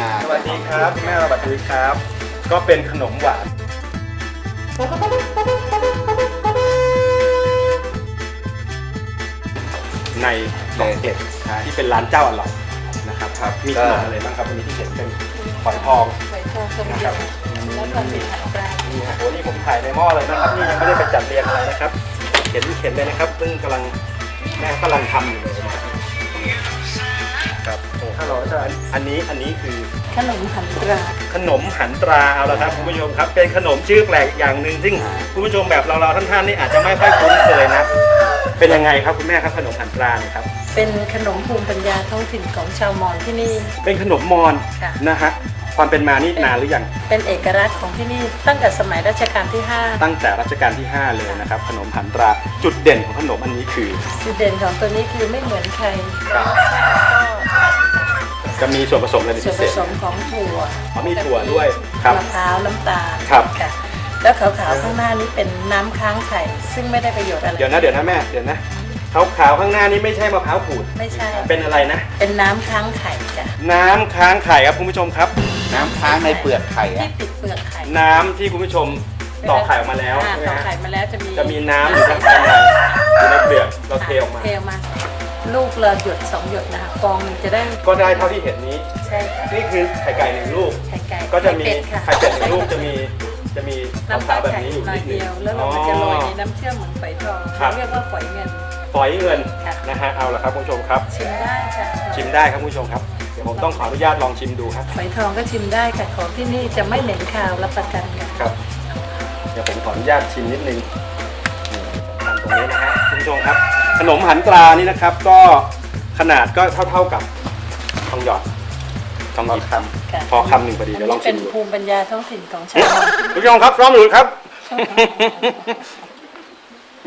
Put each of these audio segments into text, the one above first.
อ่าวัฒนาสวัสดีครับคุณแม่สวัสดีครับ ก็เป็นขนมหวานในเกาะเกร็ดที่เป็นร้านเจ้าอร่อยนะครับครับมีขก็นมอะไรบ้างครับวันนี้ที่เห็นเป็นฝอยทองไข่ทองสมเด็จแล้วก็มีผัดปลานี่ฮะโอ้นี่ผมถ่ายในหม้อเลยนะครับนี่ยังไม่ได้ไปจัดเรียงอะไรนะครับ เห็นเห็นเลยนะครับซึ่งกำลังแม่กำลังทำอยู่เลยนะครับ โอ้ฮัลโหลอาจารย์อันนี้อันนี้คือขนมหันปลาขนมหันตราเอาละครับคุณผู้ชมครับ เป็นขนมชื่อแปลกอย่างหนึ่งซึ่งคุณผู้ชมแบบเราเราๆท่านๆนี่อาจจะไม่ค่อยคุ้นเคยนะ เป็นยังไงครับคุณแม่ครับขนมหันตราเนี่ยครับ เป็นขนมภูมิปัญญาท้องถิ่นของชาวมอญที่นี่ เป็นขนมมอญค่ะ นะฮะความเป็นมานี่นานหรือยัง เป็นเอกลักษณ์ของที่นี่ตั้งแต่สมัยรัชกาลที่ตั้งแต่รัชกาลที่ 5 เลยนะครับ ขนมหันตราจุดเด่นของขนมอันนี้คือ5จุดเด่นของตัวนี้คือไม่เหมือนใคร ครับ จะมีส่วนผสมอะไรเป็นส่วพินเศษผสมของถั่วอ๋อมีถั่วด้วยครับมะพร้าวน้ำตาลครับ ค่ะแล้วขาวๆข้างหน้านี้เป็นน้ำค้างไข่ซึ่งไม่ได้ประโยชน์อะไรเดี๋ยวนะเดี๋ยวนะแม่เดี๋ยวนะขาวๆข้างหน้านี้ไม่ใช่มะพร้าวขูด ไม่ใช่เป็นอะไรนะ เป็นน้ำค้างไข่จ้ะน้ำค้างไข่ครับคุณผู้ชมครับ น้ำค้างในเปลือกไข่ที่อะปิดเปลือกไข่น้ำที่คุณผู้ชมต่อกไข่ออกมาแล้วอ่ใช่ไหมต่อฮะไข่มาแล้วจะมีจะมีน้ำอยู่ข้างในอยู่ในเปลือกเราเทออกมา เทออกมา ลูกเราหยดสองหยดนะคะฟองหนึ่งจะได้ก็ได้เท่าที่เห็นนี้ ใช่ค่ะนี่คือไข่ไก่หนึ่งลูก ไข่ไก่ก็จะมีไข่เป็ดค่ะไข่เป็ดหนึ่งลูกจะมีจะมีน้ำขาตาวลๆแบบไข่นี้อยู่หน่อนิยดนึเดีงยวแล้วเราก็จะโรยในน้ำเชื่อมเหมือนฝอยทองครับเรียกว่าฝอยเงินฝอยเงินค่ะนะฮะเอาละครับคุณผู้ชมครับชิมได้ค่ะชิมได้ครับคุณผู้ชมครับเดี๋ยวผมต้องขออนุญาตลองชิมดูครับฝอยทองก็ชิมได้ค่ะของที่นี่จะไม่เหม็นคาวรับประกันค่ะครับเดี๋ยวผมขออนุญาตชิมนิดนึงนี่ทำตรงนี้นะฮะคุณผู้ชมครับ ขนมหันตรานี่นะครับ ก็ขนาดก็เท่าๆกับทองหยอดทองหยิบค่ะพอคำหนึ่งพอดีเดี๋ยวลองชิเป็นมดูภูมิปัญญาท้องถิ่นของชาวมอญคุณผู้ชมครับพร้อมหรือครับ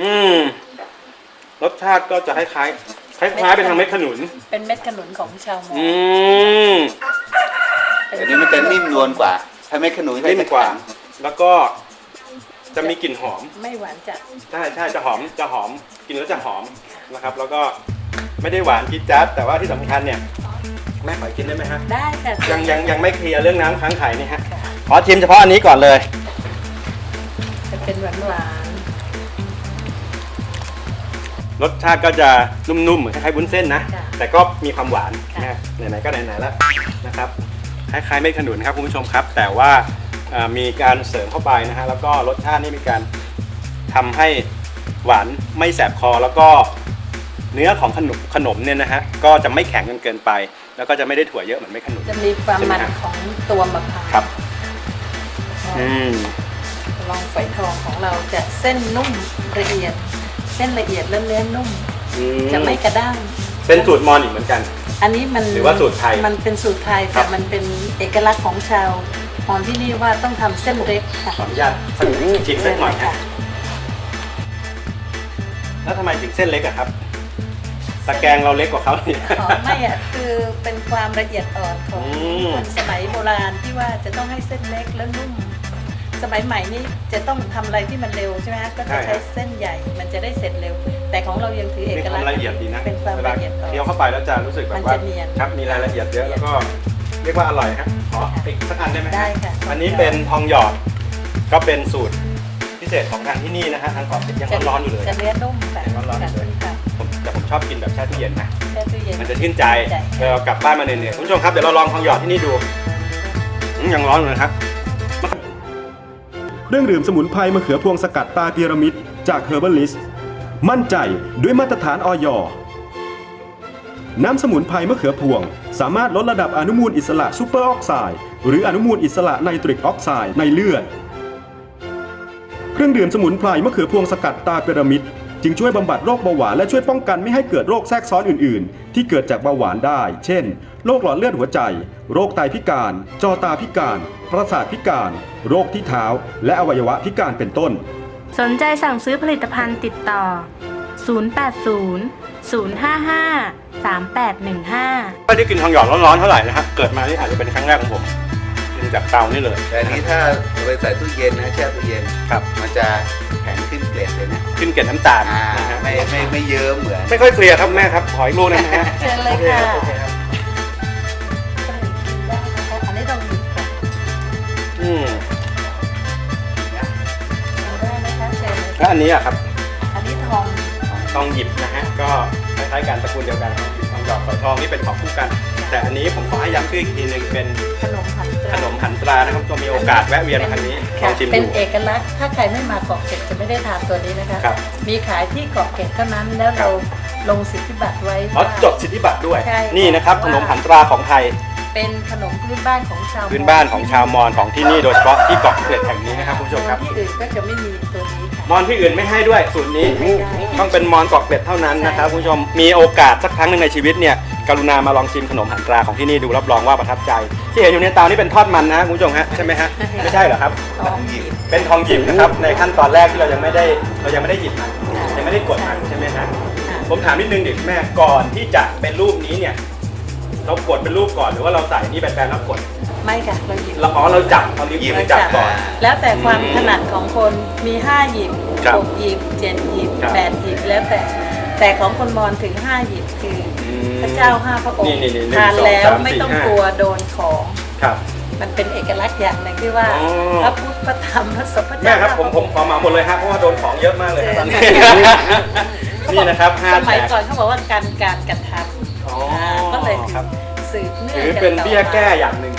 อืมรสชาติก็จะคล้ายๆคล้ายๆเป็นทางเม็ดขนุน เป็นเม็ดขนุนของชาวมอญอืม เป็แต่นี้มันจะนิ่มนวลกว่า ถ้าไม่ขนุนนิ่มกว่า แล้วก็ จะมีกลิ่นหอม ไม่หวานจัดใช่ใช่จะหอมจะหอมกินแล้วจะหอมนะครับ แล้วก็ไม่ได้หวานจี๊ดจ๊าดแต่ว่าที่สำคัญเนี่ยแม่ขอกินได้ไหมฮะได้ค่ะยังยังยังไม่เคลียร์เรื่องน้ำค้างไข่นี่ฮะค่ะขอชิมเฉพาะอันนี้ก่อนเลย จะเป็นหวานหวานรสชาติก็จะนุ่มๆเหมือนคล้ายๆวุ้นเส้นนะค่ะแต่ก็มีความหวานค่ะนะไหนๆก็ไหนๆแล้วนะครับคล้ายๆเม็ดขนุนครับคุณผู้ชมครับ แต่ว่าเอ่อ มีการเสริมเข้าไปนะฮะแล้วก็รสชาตินี่มีการทำให้หวานไม่แสบคอแล้วก็เนื้อของขนมขนมเนี่ยนะฮะก็จะไม่แข็งจนเกินไป แล้วก็จะไม่ได้ถั่วเยอะเหมือนเม็ดขนุนจะมีความมันใช่ไหมฮะของตัวมะพร้าวครับอืมลองฝอยทองของเราจะเส้นนุ่มละเอียด เส้นละเอียดและเนื้อนุ่มอืมจะไม่กระด้างเป็นสูตรมอญอีกเหมือนกัน อันนี้มันหรือว่าสูตรไทยมันเป็นสูตรไทยครัแต่บมันเป็นเอกลักษณ์ของชาว มอญที่นี่ว่าต้องทำเส้นเล็กค่ะ ขออนุญาตชิมสักหน่อยนะแล้วทำไมถึงเส้นเล็กอะครับตะแกรงเราเล็กกว่าเขาเนี่ย อ๋อไม่อะคือเป็นความละเอียดอ่อนของอืม คนสมัยโบราณที่ว่าจะต้องให้เส้นเล็กและนุ่ม สมัยใหม่นี้จะต้องทำอะไรที่มันเร็วใช่ไหมฮะก็จะใช้เส้นใหญ่มันจะได้เสร็จเร็ว แต่ของเรายังถือเอมีกควาลักมษณ์ละเอียดดีนะเป็นความเวลาละเอียดอ่อนเคี้ยวเข้าไปแล้วจะรู้สึกแบบมันว่าจะเนียน ครับมีรายละเอียดเยอะแล้วก็ เรียกว่าอร่อยครับขออีกสักอันได้ไหมได้ค่ะ อันนี้เป็นทองหยอดก็เป็นสูตรพิเศษของทางที่นี่นะฮะทางเกาะติดยังร้อนๆอยู่เลยจะเนื้อนุ่มค่ะยังร้อนๆอยู่เลยค่ะผมแต่ผมชอบกินแบบแช่ตู้เย็นนะแช่ตู้เย็นมันจะชื่นใจใช่เวลาเรากลับบ้านมาเหนื่อยๆคุณผู้ชมครับเดี๋ยวเราลองทองหยอดที่นี่ดูอืมยังร้อนอยู่นะครับเครื่องดื่มสมุนไพรมะเขือพวงสกัดตาพีระมิดจาก Herbalist มั่นใจด้วยมาตรฐานออย น้ำสมุนไพรมะเขือพวง สามารถลดระดับอนุมูลอิสระซูเปอร์ออกไซด์หรืออนุมูลอิสระไนตริกออกไซด์ในเลือด เครื่องดื่มสมุนไพรมะเขือพวงสกัดตาพีระมิด จึงช่วยบำบัดโรคเบาหวานและช่วยป้องกันไม่ให้เกิดโรคแทรกซ้อนอื่น ๆ ที่เกิดจากเบาหวานได้ เช่น โรคหลอดเลือดหัวใจ โรคไตพิการ จอตาพิการ ประสาทพิการ โรคที่เท้า และอวัยวะพิการเป็นต้น สนใจสั่งซื้อผลิตภัณฑ์ติดต่อ 080 055 3815 ไม่ได้กินทองหยอดร้อนๆเท่าไหร่นะฮะเกิดมาที่อาจจะเป็นครั้งแรกของผมกินจากเตานี่เลยแต่อันนี้ถ้าไปใส่ตู้เย็นนะแช่ตู้เย็นครับมันจะแข็งขึ้นเกล็ดเลยนะขึ้นเกล็ดน้ำตาลนะฮะไม่ไม่ไม่เยิ้มเหมือน ไม่ค่อยเคลียร์ครับแม่ครับขออีกลูกนะฮะ เชิญเลยค่ะอเคครัอันนี้ต้องมีค่ะอืได้ไหมคะเชิถ้วอันนี้อะครับ ทองหยิบนะฮะก็คล้ายๆกันตระกูลเดียวกันทองหยิบทองหยอดฝอยทองนี่เป็นของคู่กัน แต่อันนี้ผมขอให้ย้ำชื่ออีกทีหนึ่งเป็นขนมหันตราขนมหันตรานะครับจะมีโอกาสแวะเวียนมาทางนี้ลค่ะองชิมเป็นดู เอกลักษณ์ ถ้าใครไม่มาเกาะเกร็ดจะไม่ได้ทานตัวนี้นะคะ ครับมีขายที่เกาะเกร็ดเท่านั้น แล้วเราลงสิทธิบัตรไว้อ๋อว่า จดสิทธิบัตรด้วย ใช่นี่นะครับขว่า นมหันตราของไทยเป็นขนมพื้นบ้านของชาวพื้นบ้านของชาวมอญของที่นี่โดยเฉพาะที่เกาะเกร็ดแห่งนี้นะครับคุณผู้ชมครับ ที่อื่นก็จะไม่มีตัวนี้ค่ะ มอนที่อื่นไม่ให้ด้วยสูตรนี้ไม่ได้ต้องเป็นมอนเกาะเกร็ดเท่านั้นนะครับใช่คุณผู้ชมมีโอกาสสักครั้งหนึ่งในชีวิตเนี่ยกรุณามาลองชิมขนมหันตราของที่นี่ดูรับรองว่าประทับใจ ที่เห็นอยู่ในเตานี่เป็นทอดมันนะคุณผู้ชมฮะใช่ไหมฮะไม่ใช่เหรอครับทองหยิบเป็นทองหยิบนะครับในขั้นตอนแรกที่เรายังไม่ได้เรายังไม่ได้หยิบมันยังไม่ได้กดมันใช่ไหมฮะค่ะผมถามนิดนึงเด็กแม่ก่อนที่จะเป็นรูปนี้เนี่ยเรากดเป็นรูปก่อนหรือว่าเราใส่นี่แบนๆแล้วกด ไม่ค่ะเราหยิบเราอ๋อเราจับเอานิ้วหยิบไปจับก่อน แล้วแต่ความอืมถนัดของคนมีห้าหยิบครับหกหยิบเจ็ดหยิบครับ แปดหยิบแล้วแต่แต่ของคนมอญถึงห้าหยิบคืออพระเจ้าห้าพระองค์นี่ๆๆหนึ่งทานสองแล้วสามไม่สี่ต้องห้า กลัวโดนของ ครับ มันเป็นเอกลักษณ์อย่างหนึ่งที่ว่าอ๋อ พระพุทธพระธรรมพระสงฆ์พระแม่เจ้าครับผมผมขอเหมาหมดเลยฮะเพราะว่าโดนของเยอะมากเลยครับตอนนี้ นี่นะครับห้าสแฉมัยกก่อนเขาบอกว่าการการกระทอ๋อำาก็เลยครับ สืบเนื่องถือกัเป็นต่อเบี้ยมาแก้อย่างหนึ่ง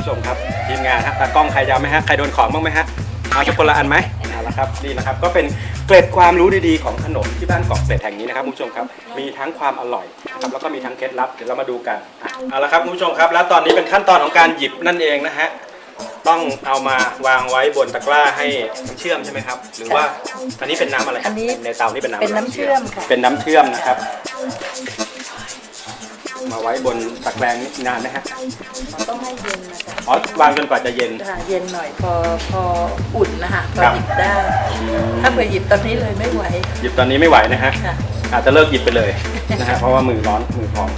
ผู้ชมครับทีมงานครับตากล้องใครจะเอาไหมฮะใครโดนของบ้างไหมฮะเอาสักคนละอันไหมเอาละครับนี่นะครับก็เป็นเกร็ดความรู้ดีๆของขนมที่บ้านเกาะเกร็ดแห่งนี้นะครับคุณผู้ชมครับมีทั้งความอร่อยนะครับแล้วก็มีทั้งเคล็ดลับเดี๋ยวเรามาดูกันอะเอาละครับคุณผู้ชมครับ แล้วตอนนี้เป็นขั้นตอนของการหยิบนั่นเองนะฮะต้องเอามาวางไว้บนตะกร้าให้มันเชื่อมใช่ไหมครับ หรือว่าอันนี้เป็นน้ำอะไรครับอันนี้ ในเตานี่เป็นน้ำเป็นอะไรน้ำเชื่อมค่ะ เป็นน้ำเชื่อมนะครับ มาไว้บนตะแกรงนี่นานไหมฮะต้องให้เย็นนะคะอ๋อวางจนกว่าจะเย็น ค่ะเย็นหน่อยพอพออุ่นนะคะพอครับหยิบได้ ถ้าเผื่อหยิบตอนนี้เลยไม่ไหวหยิบตอนนี้ไม่ไหวนะฮะ ค่ะ อาจจะเลิกหยิบไปเลยนะฮะ เพราะว่ามือร้อนมือพอง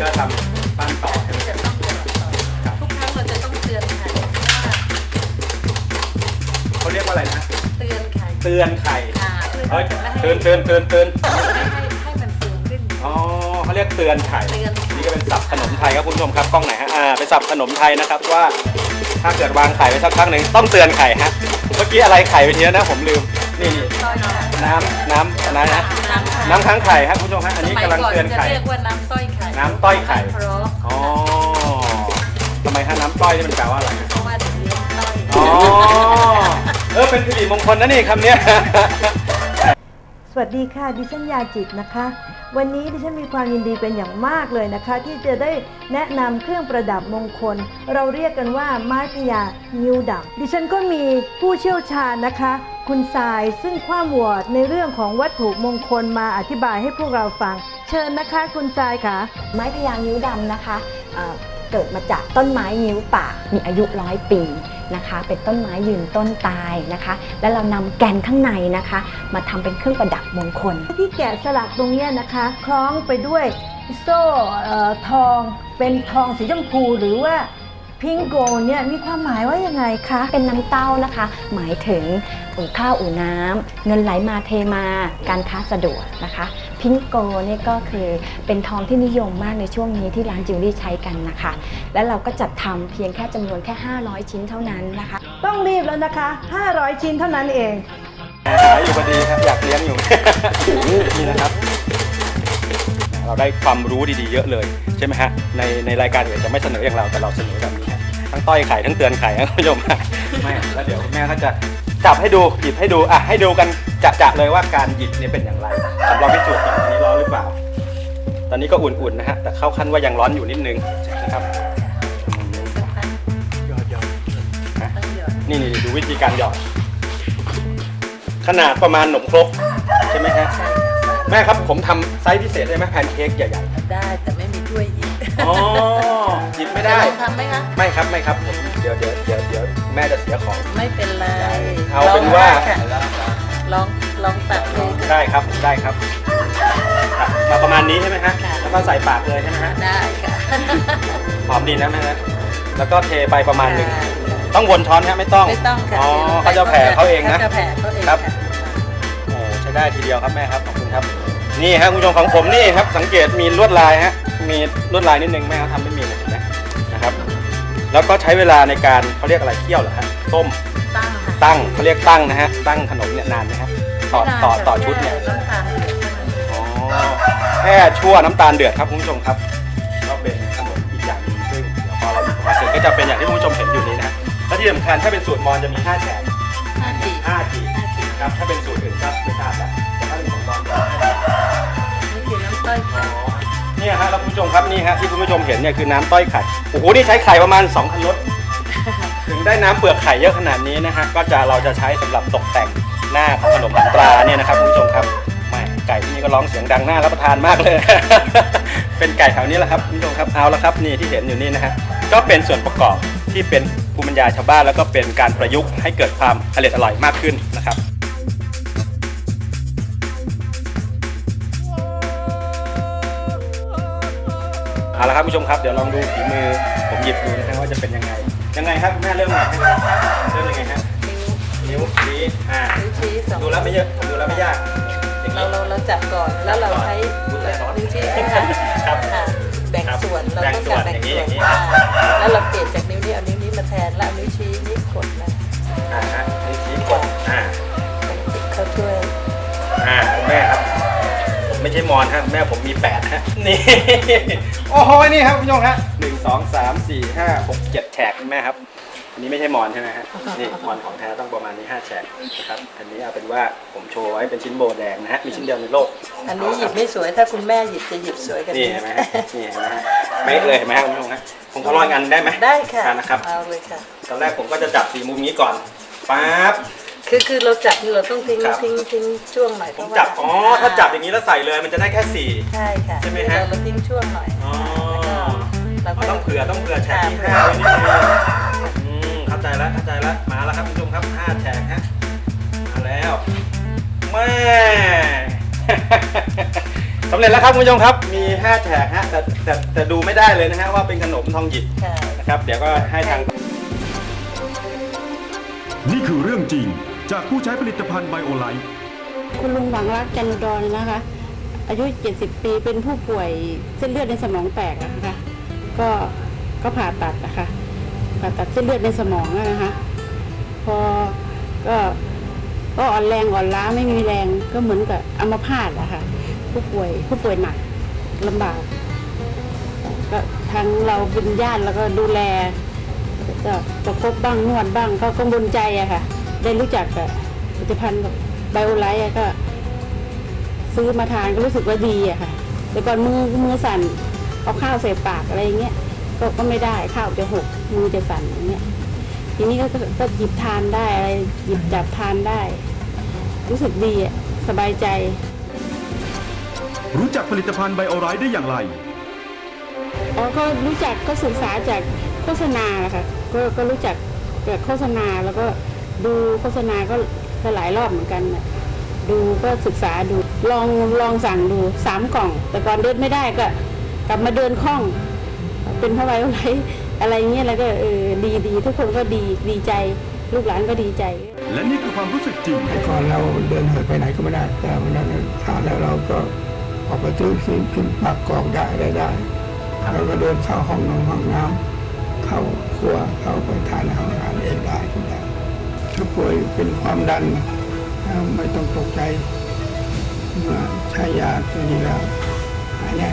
ก็ทำ ตือนค่ะเตือนไข่อ่าเพื่อเฮ้ยจะไม่ให้เตือนเตือนเตือนเตือนไม่ให้ให้มันสูงขึ้นอ๋อเขาเรียกเตือนไข่ เตือนนี่ก็เป็นศัพท์ขนมไทยครับคุณผู้ชมครับกล้องไหนฮะอ่าเป็นศัพท์ขนมไทยนะครับว่า ถ้าเกิดวางไข่ไว้สักพักหนึ่งต้องเตือนไข่ฮะเมื่อกี้อะไรไข่ไปทีแล้วนะผมลืมนี่นี่ต้อยค่ะน้ำน้ำอะไรนะน้ำค่ะน้ำค้างไข่ครับคุณผู้ชมฮะอันสนี้มัยกำลังก่อนเตือนจะไข่ เรียกว่าน้ำต้อยไข่น้ำต้อยไข่ เพราะอ๋อทำไมฮะน้ำต้อยนี่มันแปลว่าอะไร เพราะว่าเดี๋ยวนี้ต้อยอ๋อ เออเป็นสิริมงคลนะนี่คำเนี้ย สวัสดีค่ะ ดิฉันยาจิตนะคะ วันนี้ดิฉันมีความยินดีเป็นอย่างมากเลยนะคะ ที่จะได้แนะนำเครื่องประดับมงคล เราเรียกกันว่าไม้พญางิ้วดำดิฉันก็มีผู้เชี่ยวชาญนะคะ คุณทรายซึ่งความวอร์ดในเรื่องของวัตถุมงคลมาอธิบายให้พวกเราฟัง เชิญนะคะ คุณทรายค่ะ ไม้พยางนิ้วดำนะคะเอ่อเกิดมาจากต้นไม้นิ้วป่า มีอายุร้อยปี นะคะ เป็นต้นไม้ยืนต้นตายนะคะ แล้วเรานำแกนข้างในนะคะ มาทำเป็นเครื่องประดับมงคล ที่แกะสลักตรงเนี้ยนะคะคล้องไปด้วยโซ่เอ่อทองเป็นทองสีชมพูหรือว่าพิงโกเนี่ยมีความหมายว่ายังไงคะ เป็นน้ำเต้านะคะ หมายถึงอู่ข้าวอู่น้ำเงินไหลมาเทมา การค้าสะดวกนะคะ พิงโกเนี่ยก็คือเป็นทองที่นิยมมากในช่วงนี้ที่ร้านจิวเวลรี่ใช้กันนะคะ และเราก็จัดทำเพียงแค่จำนวนแค่ 500 ชิ้นเท่านั้นนะคะ ต้องรีบแล้วนะคะ 500 ชิ้นเท่านั้นเองหาอยู่พอดีครับอยากเลี้ยงอยู่ นี่นะครับ เราได้ความรู้ดีๆเยอะเลยใช่ไหมฮะในในรายการอื่นจะไม่เสนออย่างเราแต่เราเสนอแบบนี้ฮะทั้งต้อยไข่ทั้งเตือนไข่นะคุณผู้ชมฮะไม่แล้วเดี๋ยวคุณแม่ก็จะจับให้ดูหยิบให้ดูอะให้ดูกันจะๆเลยว่าการหยิบเนี่ยเป็นอย่างไรสำหรับพิสูจน์กั ตอนนี้ก็อุ่นๆนะฮะแต่เข้าขั้นว่ายังร้อนอยู่นิดนึงนะครับนี่นี่ดูวิธีการหยอดขนาดประมาณหนมครกใช่ไหมฮะใช่แม่ครับผมทำไซส์พิเศษได้ไหมแพนเค้กใหญ่ค่ะได้แต่ไม่มีถ้วยหยิบอ๋อหยิบไม่ได้ทำไหมคะไม่ครับไม่ครับผมเดี๋ยวเดี๋ยวเดี๋ยวเดี๋ยวแม่จะเสียของไม่เป็นไรเอาเป็นว่าลองได้ค่ะลองลองตัดดูได้ครับได้ครับ อะมาประมาณนี้ใช่ไหมฮะ ค่ะ แล้วก็ใส่ปากเลยใช่ไหมฮะได้ค่ะหอมดีนะแม่นะแล้วก็เทไปประมาณหนึ่งค่ะต้องวนช้อนฮะไม่ต้อง ไม่ต้องค่ะอ๋อเขาจะแผ่เขาเองนะเขาจะแผ่เขาเองครับค่ะโอ้ใช้ได้ทีเดียวครับแม่ครับขอบคุณครับ นี่ครับคุณผู้ชมของผมนี่ครับ สังเกตมีลวดลายฮะมีลวดลายนิดนึงแม่ครับทำไม่มีเลยเห็นไหมนะครับนะครับ แล้วก็ใช้เวลาในการเขาเรียกอะไรเคี่ยวเหรอฮะต้มตั้งค่ะตั้งเขาเรียกตั้งนะฮะตั้งขนมเนี่ยนานไหมฮะต่อต่อต่อชุดเนี่ยน้ำตาลเดือดเท่านั้นอ๋อ แค่ชั่วน้ำตาลเดือดครับคุณผู้ชมครับก็เป็นขนมอีกอย่างหนึงซึ่งเดี๋ยวพอเราหยิบมาเสร็จก็จะเป็นอย่างที่คุณผู้ชมเห็นอยู่นี้นะฮะและที่สำคัญถ้าเป็นสูตรมอญจะมี5แฉกห้าจี5จีครับถ้าเป็นสูตรอื่นก็ไม่ทราบแล้วแต่ถ้าเป็นของมอญจะ5จีนี่คือน้ำต้อยไข่เนี่ยฮะแล้วคุณผู้ชมครับนี่ฮะที่คุณผู้ชมเห็นเนี่ยคือน้ำต้อยไข่โอ้โหนี่ใช้ไข่ประมาณ2คันรถถึงได้น้ำเปลือกไข่เยอะขนาดนี้นะฮะก็จะเราจะใช้สำหรับตกแต่งหน้าของขนมหันตราเนี่ยนะครับคุณผู้ชมครับแหม่ ไก่ที่นี่ก็ร้องเสียงดังน่ารับประทานมากเลย เป็นไก่แถวนี้แหละครับคุณผู้ชมครับเอาละครับนี่ที่เห็นอยู่นี่นะฮะก็เป็นส่วนประกอบที่เป็นภูมิปัญญาชาวบ้านแล้วก็เป็นการประยุกต์ให้เกิดความอร่อยอร่อยมากขึ้นนะครับเอาละครับผู้ชมครับเดี๋ยวลองดูฝีมือผมหยิบดูนะฮะว่าจะเป็นยังไง ยังไงครับคุณแม่เริ่มไงครับเริ่มยังไงฮะนิ้วนิ้วชี้อ่านิ้วชี้สองดูแล้วไม่เยอะดูแล้วไม่ยากอย่าง เรานี้เราเราจับก่อนแล้วเราใช้อุ๊ยแต่ร้อนนิ้วชี้ใช่ไหมคะครับค่ะแบ่งครับส่วนเราแบ่งต้องส่วการนแบ่งอย่างนี้ส่วอนย่างนี้อ่าแล้วเราเปลี่ยนจากนิ้วนี้เอานิ้วนี้มาแทนแล้วเอานิ้วชี้นี่กดนะอ่าฮะนิ้วชี้กดอ่าแบ่งสิบเข้าช่วยอ่าคุณแม่ครับผมไม่ใช่มอนฮะแม่ผมมีแปดฮะนี่โอ้โหนี่ครับคุณผู้ชมฮะหนึ่งสองสามสี่ห้าหกเจ็ดแฉกคุณแม่ครับ อันนี้ไม่ใช่มอนใช่ไหมฮะนี่มอนของแท้ต้องประมาณนี้ห้าแฉกนะครับอันนี้เอาเป็นว่าผมโชว์ไว้เป็นชิ้นโบแดงนะฮะมีชิ้นเดียวในโลกอันนี้หยิบไม่สวยถ้าคุณแม่หยิบจะหยิบสวยกันนี่เห็นไหมฮะนี่เห็นไหมฮะเป๊ะเลยเห็นไหมฮะคุณผู้ชมฮะผมขอลองอันได้ไหมได้ค่ะอ่านะครับเอาเลยค่ะตอนแรกผมก็จะจับสีมุมนี้ก่อนปั๊บคือคือเราจับเราต้องทิ้งครับทิ้งทิ้งช่วงหน่อยเพผมราะว่าจับอ๋อถ้าจับอย่างนี้แล้วใส่เลยมันจะได้แค่สี่ใช่ค่ะใช่ไหมฮะเราเราทิ้งช่วงหน่อยอ๋อแล้วก็เราเราก็ต้องเผื่อต้องเผื่อแฉกที่ห้าไว้นิดนึงอืมเข้า ใจแล้วเข้าใจแล้วมาแล้วครับคุณผู้ชมครับห้าแฉกฮะมาแล้วแม่สำเร็จแล้วครับคุณผู้ชมครับมีห้าแฉกฮะแต่แต่แต่ดูไม่ได้เลยนะฮะว่าเป็นขนมทองหยิบค่ะนะครับ เดี๋ยวก็ให้ทาง นี่คือเรื่องจริงจากผู้ใช้ผลิตภัณฑ์ไบโอไลท์ คุณลุงหวังรักจันดรนะคะ อายุ 70 ปีเป็นผู้ป่วยเส้นเลือดในสมองแตกอะนะคะก็ก็ผ่าตัดนะคะ ผ่าตัดเส้นเลือดในสมองนะคะ พอก็ก็อ่อนแรงอ่อนล้าไม่มีแรงก็เหมือนกับอัมพาตอะค่ะผู้ป่วยผู้ป่วยหนักลำบากก็ทั้งเราเป็นญาติแล้วก็ดูแลก็ประคบบ้างนวดบ้างก็กังวลใจอะค่ะ ได้รู้จักกับผลิตภัณฑ์แบบไบโอไลท์ก็ ซื้อมาทานก็รู้สึกว่าดีอะค่ะ แต่ก่อนมือมือสั่นเอาข้าวใส่ปากอะไรอย่างเงี้ย ก็ก็ไม่ได้ข้าวจะหกมือจะสั่นอย่างเงี้ยทีนี้ก็ก็ก็หยิบทานได้อะไรหยิบจับทานได้ รู้สึกดีอะสบายใจ รู้จักผลิตภัณฑ์ไบโอไลท์ได้อย่างไรอ๋อก็รู้จักก็ศึกษาจากโฆษณาแหละค่ะก็ก็รู้จักจากโฆษณาแล้วก็ดูโฆษณาก็ก็หลายรอบเหมือนกันน่ะดูก็ศึกษาดูลองลองสั่งดูสามกล่อง แต่ก่อนเดินไม่ได้ก็ กลับมาเดินคล่อง เป็นเพราะไว้อะไรอะไรเงี้ยแล้วก็เออดีดีทุกคนก็ดีดีใจ ลูกหลานก็ดีใจ และนี่คือความรู้สึกจริงแต่ก่อนเราเดินเหินไปไหนก็ไม่ได้ แต่วันนั้นทานแล้วเราก็ออกไปซื้อซื้อกินปากกรอกได้อะไรได้เราก็เดินเข้าห้องนอนห้องน้ำเข้าครัวเข้าไปทานอาหารเองได้ทุกอย่างถ้าป่วยเป็นความดันเอ่อไม่ต้องตกใจเมื่อใช้ยาตัวนี้แล้วหายแน่